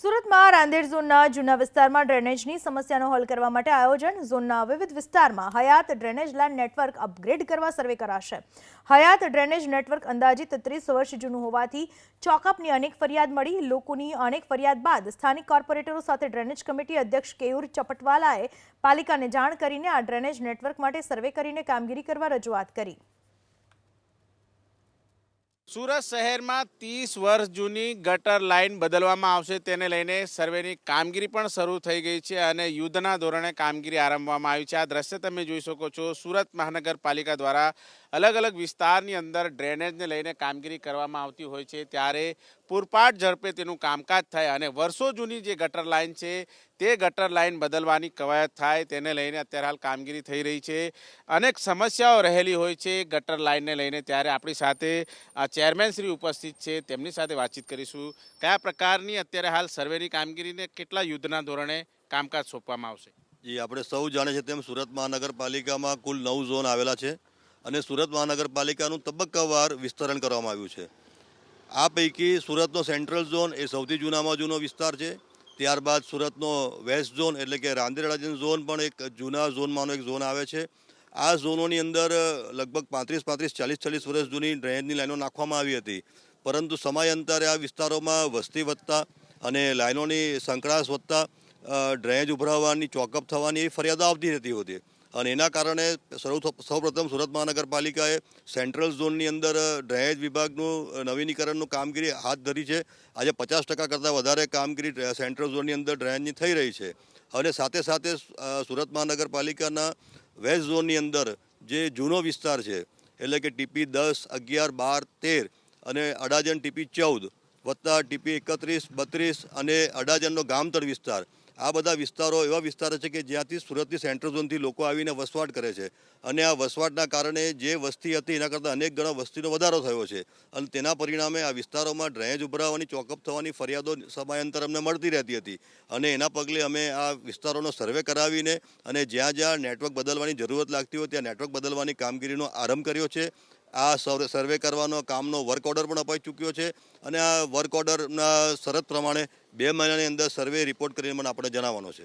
સુરતમાં રાંદેર ઝોનના જૂના વિસ્તારમાં ડ્રેનેજની સમસ્યાનો હલ કરવા માટે આયોજન. ઝોનના વિવિધ વિસ્તારમાં હયાત ડ્રેનેજ લાઇન નેટવર્ક અપગ્રેડ કરવા સર્વે કરાશે. હયાત ડ્રેનેજ નેટવર્ક અંદાજિત ત્રીસ વર્ષ જૂનું હોવાથી ચોકઅપની અનેક ફરિયાદ મળી. લોકોની અનેક ફરિયાદ બાદ સ્થાનિક કોર્પોરેટરો સાથે ડ્રેનેજ કમિટી અધ્યક્ષ કેયુર ચપટવાલાએ પાલિકાને જાણ કરીને આ ડ્રેનેજ નેટવર્ક માટે સર્વે કરીને કામગીરી કરવા રજૂઆત કરી. સુરત શહેરમાં ત્રીસ વર્ષ જૂની ગટર લાઇન બદલવામાં આવશે. તેને લઈને સર્વેની કામગીરી પણ શરૂ થઈ ગઈ છે અને યુદ્ધના ધોરણે કામગીરી આરંભવામાં આવી છે. આ દ્રશ્ય તમે જોઈ શકો છો. સુરત મહાનગરપાલિકા દ્વારા અલગ અલગ વિસ્તારની અંદર ડ્રેનેજને લઈને કામગીરી કરવામાં આવતી હોય છે. ત્યારે પૂરપાટ ઝડપે તેનું કામકાજ થાય અને વર્ષો જૂની જે ગટર લાઇન છે, તે ગટર લાઇન બદલવાની કવાયત થાય, તેને લઈને અત્યારે હાલ કામગીરી થઈ રહી છે. અનેક સમસ્યાઓ રહેલી હોય છે ગટર લાઇનને લઈને. ત્યારે આપણી સાથે ચેરમેન શ્રી ઉપસ્થિત છે. તેમની સાથે વાતચીત કરીશું. કયા પ્રકારની અત્યારે હાલ સર્વેની કામગીરીને કેટલા યુદ્ધના ધોરણે કામકાજ સોંપવામાં આવશે? જી, આપણે સૌ જાણે છે તેમ સુરત મહાનગરપાલિકામાં કુલ નવ ઝોન આવેલા છે અને સુરત મહાનગરપાલિકાનું તબક્કાવાર વિસ્તરણ કરવામાં આવ્યું છે. આ પૈકી સુરતનો સેન્ટ્રલ ઝોન એ સૌથી જૂનામાં જૂનો વિસ્તાર છે. ત્યારબાદ સુરતનો વેસ્ટ ઝોન એટલે કે રાંદેરાજન ઝોન પણ એક જૂના ઝોનમાંનો એક ઝોન આવે છે. આ ઝોનોની અંદર લગભગ પાંત્રીસ પાંત્રીસ, ચાલીસ ચાલીસ વર્ષ જૂની ડ્રેનેજની લાઈનો નાખવામાં આવી હતી. પરંતુ સમયાંતરે આ વિસ્તારોમાં વસ્તી વધતા અને લાઈનોની સંકળાશ વધતા ડ્રેનેજ ઉભરાવવાની, ચોકઅપ થવાની એવી ફરિયાદો આવતી રહેતી હતી. અને એના કારણે સૌ સૌપ્રથમ સુરત મહાનગરપાલિકાએ સેન્ટ્રલ ઝોનની અંદર ડ્રેનેજ વિભાગનું નવીનીકરણનું કામગીરી હાથ ધરી છે. આજે પચાસ ટકા કરતાં વધારે કામગીરી સેન્ટ્રલ ઝોનની અંદર ડ્રેનેજની થઈ રહી છે. અને સાથે સાથે સુરત મહાનગરપાલિકાના વેસ્ટ ઝોનની અંદર જે જૂનો વિસ્તાર છે, એટલે કે ટીપી દસ, અગિયાર, બાર, તેર અને અડાજણ ટીપી ચૌદ વત્તા ટીપી એકત્રીસ, બત્રીસ અને અડાજણનો ગામતળ વિસ્તાર આ બધા વિસ્તારો એવા વિસ્તારો છે કે જ્યાંથી સુરતની સેન્ટ્રલ ઝોનથી લોકો આવીને વસવાટ કરે છે. અને આ વસવાટના કારણે જે વસ્તી હતી એના કરતાં અનેક ગણા વસ્તીનો વધારો થયો છે. અને તેના પરિણામે આ વિસ્તારોમાં ડ્રેનેજ ઉભરાવાની, ચોકઅપ થવાની ફરિયાદો સમયાંતર અમને મળતી રહેતી હતી. અને એના પગલે અમે આ વિસ્તારોનો સર્વે કરાવીને અને જ્યાં જ્યાં નેટવર્ક બદલવાની જરૂરત લાગતી હોય ત્યાં નેટવર્ક બદલવાની કામગીરીનો આરંભ કર્યો છે. આ સર્વે સર્વે કરવાનો કામનો વર્ક ઓર્ડર પણ અપાઈ ચૂક્યો છે અને આ વર્ક ઓર્ડરના શરત પ્રમાણે બે મહિનાની અંદર સર્વે રિપોર્ટ કરીને મને આપણે જણાવવાનો છે.